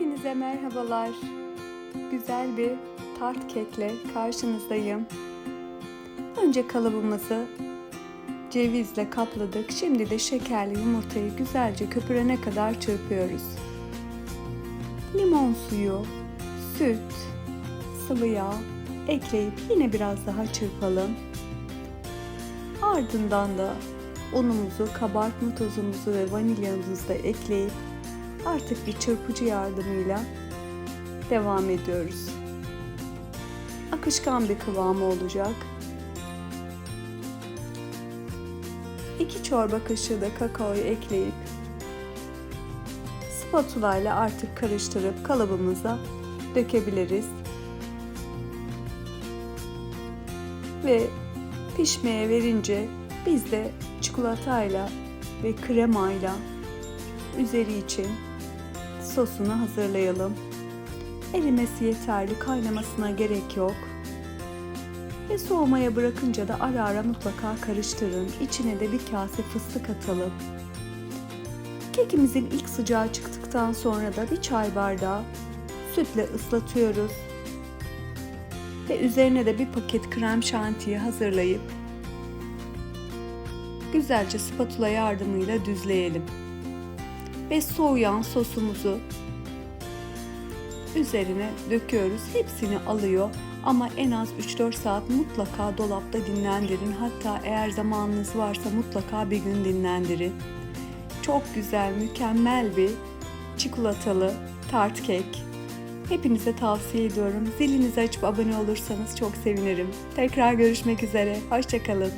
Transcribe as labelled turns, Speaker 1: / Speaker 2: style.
Speaker 1: Hepinize merhabalar. Güzel bir tart kekle karşınızdayım. Önce kalıbımızı cevizle kapladık. Şimdi de şekerli yumurtayı güzelce köpürene kadar çırpıyoruz. Limon suyu, süt, sıvı yağ ekleyip yine biraz daha çırpalım. Ardından da unumuzu, kabartma tozumuzu ve vanilyamızı da ekleyip artık bir çırpıcı yardımıyla devam ediyoruz. Akışkan bir kıvamı olacak. 2 çorba kaşığı da kakaoyu ekleyip spatula ile artık karıştırıp kalıbımıza dökebiliriz. Ve pişmeye verince biz de çikolatayla ve kremayla üzeri için sosunu hazırlayalım. Erimesi yeterli, kaynamasına gerek yok. Ve soğumaya bırakınca da ara ara mutlaka karıştırın. İçine de bir kase fıstık atalım. Kekimizin ilk sıcağı çıktıktan sonra da bir çay bardağı sütle ıslatıyoruz. Ve üzerine de bir paket krem şantiyi hazırlayıp güzelce spatula yardımıyla düzleyelim. Ve soğuyan sosumuzu üzerine döküyoruz. Hepsini alıyor ama en az 3-4 saat mutlaka dolapta dinlendirin. Hatta eğer zamanınız varsa mutlaka bir gün dinlendirin. Çok güzel, mükemmel bir çikolatalı tart kek. Hepinize tavsiye ediyorum. Zilinizi açıp abone olursanız çok sevinirim. Tekrar görüşmek üzere. Hoşçakalın.